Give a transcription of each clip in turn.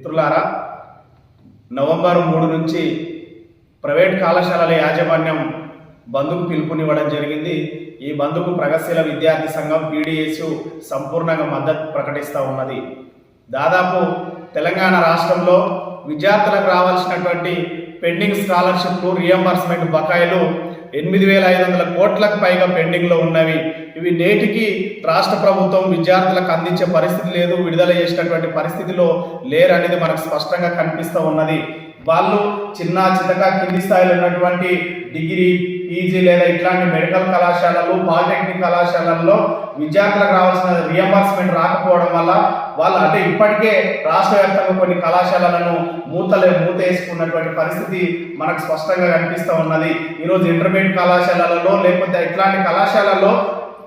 మిత్రులారా నవంబర్ మూడు నుంచి ప్రైవేట్ కళాశాలల యాజమాన్యం బంధుకు పిలుపునివ్వడం జరిగింది. ఈ బంధుకు ప్రగతిశీల విద్యార్థి సంఘం పీడిఎస్ సంపూర్ణంగా మద్దతు ప్రకటిస్తూ ఉన్నది. దాదాపు తెలంగాణ రాష్ట్రంలో విద్యార్థులకు రావాల్సినటువంటి పెండింగ్ స్కాలర్షిప్లు రియంబర్స్మెంట్ బకాయిలు ఎనిమిది వేల ఐదు వందల కోట్లకు పైగా పెండింగ్లో ఉన్నవి. ఇవి నేటికి రాష్ట్ర ప్రభుత్వం విద్యార్థులకు అందించే పరిస్థితి లేదు విడుదల చేసినటువంటి పరిస్థితిలో లేరనేది మనకు స్పష్టంగా కనిపిస్తూ ఉన్నది. వాళ్ళు చిన్న చిన్నగా కింది స్థాయిలో ఉన్నటువంటి డిగ్రీ పీజీ లేదా ఇట్లాంటి మెడికల్ కళాశాలలు పాలిటెక్నిక్ కళాశాలల్లో విద్యార్థులకు రావాల్సిన రియంబర్స్మెంట్ రాకపోవడం వల్ల వాళ్ళు అంటే ఇప్పటికే రాష్ట్ర వ్యాప్తంగా కొన్ని కళాశాలలను మూతలే మూత వేసుకున్నటువంటి పరిస్థితి మనకు స్పష్టంగా కనిపిస్తూ ఉన్నది. ఈరోజు ఇంటర్మీడియట్ కళాశాలలో లేకపోతే ఇట్లాంటి కళాశాలల్లో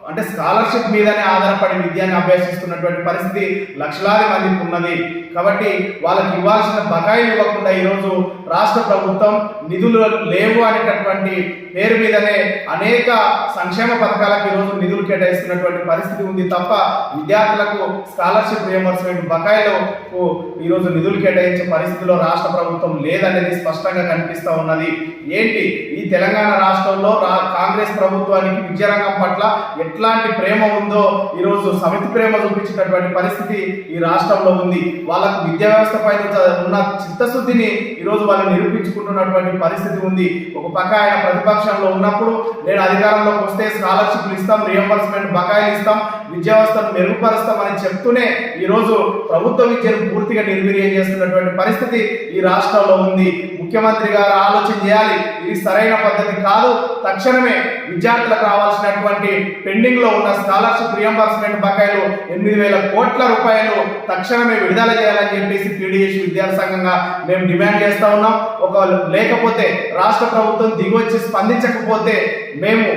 అంటే స్కాలర్షిప్ మీదనే ఆధారపడి విద్యను అభ్యసిస్తున్నటువంటి పరిస్థితి లక్షలాది మందికి ఉన్నది. కాబట్టి వాళ్ళకి ఇవ్వాల్సిన బకాయిలు ఇవ్వకుండా ఈరోజు రాష్ట్ర ప్రభుత్వం నిధులు లేవు అనేటటువంటి పేరు మీదనే అనేక సంక్షేమ పథకాలకు ఈరోజు నిధులు కేటాయిస్తున్నటువంటి పరిస్థితి ఉంది తప్ప విద్యార్థులకు స్కాలర్షిప్ రియంబర్స్మెంట్ బకాయిలకు ఈరోజు నిధులు కేటాయించే పరిస్థితిలో రాష్ట్ర ప్రభుత్వం లేదనేది స్పష్టంగా కనిపిస్తూ ఉన్నది. ఏంటి? ఈ తెలంగాణ రాష్ట్రంలో రా కాంగ్రెస్ ప్రభుత్వానికి విద్యారంగం పట్ల ఎట్లాంటి ప్రేమ ఉందో ఈరోజు సమితి ప్రేమ చూపించినటువంటి పరిస్థితి ఈ రాష్ట్రంలో ఉంది. వాళ్ళకు విద్యా వ్యవస్థ పైన ఉన్న చిత్తశుద్ధిని ఈరోజు వాళ్ళు నిరూపించుకుంటున్నటువంటి పరిస్థితి ఉంది. ఒక పక్క ఆయన ప్రతిపక్షంలో ఉన్నప్పుడు నేను అధికారంలోకి వస్తే స్కాలర్షిప్లు ఇస్తాం రియంబర్స్మెంట్ బకాయిలు ఇస్తాం విద్యా వ్యవస్థను మెరుగుపరుస్తామని చెప్తూనే ఈరోజు ప్రభుత్వ విద్యను పూర్తిగా నిర్వీర్యం చేస్తున్నటువంటి పరిస్థితి ఈ రాష్ట్రంలో ఉంది. ముఖ్యమంత్రి గారు ఆలోచన చేయాలి. ఇది సరైన పద్ధతి కాదు. తక్షణమే విద్యార్థులకు రావాల్సినటువంటి పెండింగ్లో ఉన్న స్కాలర్షిప్ రియంబర్స్మెంట్ బకాయిలు ఎనిమిది వేల కోట్ల రూపాయలు తక్షణమే విడుదల చేయాలని చెప్పేసి పీడిఎస్ విద్యార్థి సంఘంగా మేము డిమాండ్ చేస్తా ఉన్నాం. ఒక లేకపోతే రాష్ట్ర ప్రభుత్వం దిగొచ్చి స్పందించకపోతే మేము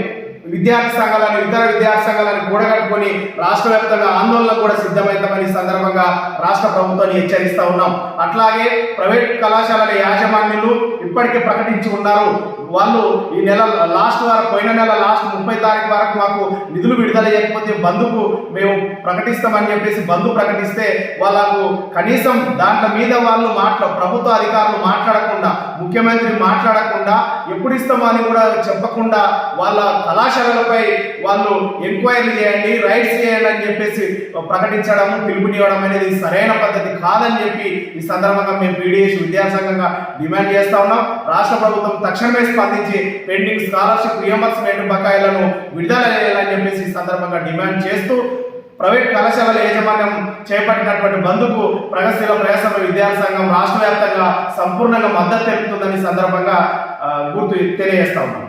విద్యార్థి సంఘాలను ఇతర విద్యార్థి సంఘాలను కూడగట్టుకొని రాష్ట్ర వ్యాప్తంగా ఆందోళన కూడా సిద్ధమవుతామని సందర్భంగా రాష్ట్ర ప్రభుత్వాన్ని హెచ్చరిస్తా ఉన్నాం. అట్లాగే ప్రైవేట్ కళాశాలల యాజమాన్యులు ఇప్పటికే ప్రకటించి ఉన్నారు. వాళ్ళు ఈ నెల లాస్ట్ వరకు పోయిన నెల లాస్ట్ ముప్పై తారీఖు వరకు మాకు నిధులు విడుదల చేయకపోతే బంధుకు మేము ప్రకటిస్తామని చెప్పేసి బంధు ప్రకటిస్తే వాళ్ళకు కనీసం దాంట్లో మీద వాళ్ళు మాట్లా ప్రభుత్వ అధికారులు మాట్లాడకుండా ముఖ్యమంత్రి మాట్లాడకుండా ఎప్పుడు ఇస్తామని కూడా చెప్పకుండా వాళ్ళ కళాశాల కళాశాలలపై వాళ్ళు ఎంక్వైరీ చేయండి రైట్స్ చేయండి అని చెప్పేసి ప్రకటించడం పిలుపునివ్వడం అనేది సరైన పద్ధతి కాదని చెప్పి ఈ సందర్భంగా మేము పీడిఎస్ విద్యాసంఘంగా డిమాండ్ చేస్తా ఉన్నాం. రాష్ట్ర ప్రభుత్వం తక్షణమే స్పందించి పెండింగ్ స్కాలర్షిప్ రియంబర్స్మెంట్ బకాయిలను విడుదల చేయాలని చెప్పేసి ఈ సందర్భంగా డిమాండ్ చేస్తూ ప్రైవేట్ కళాశాలల యాజమాన్యం చేపట్టినటువంటి బంధుకు ప్రగతిశీల ప్రయాసం విద్యాసంఘం రాష్ట్ర వ్యాప్తంగా సంపూర్ణంగా మద్దతు తెలుపుతుందని సందర్భంగా గుర్తు తెలియజేస్తా ఉన్నాం.